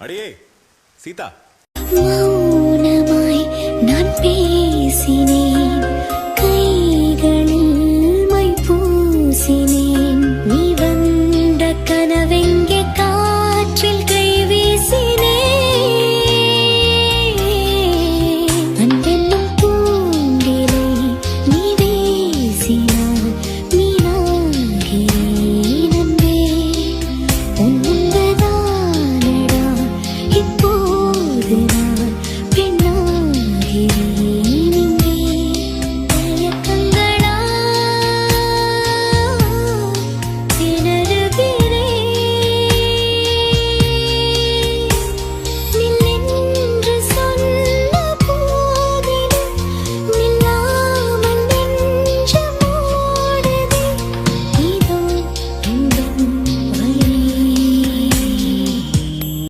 அடியே சீதா மௌனமாய் நான் பேசினேன்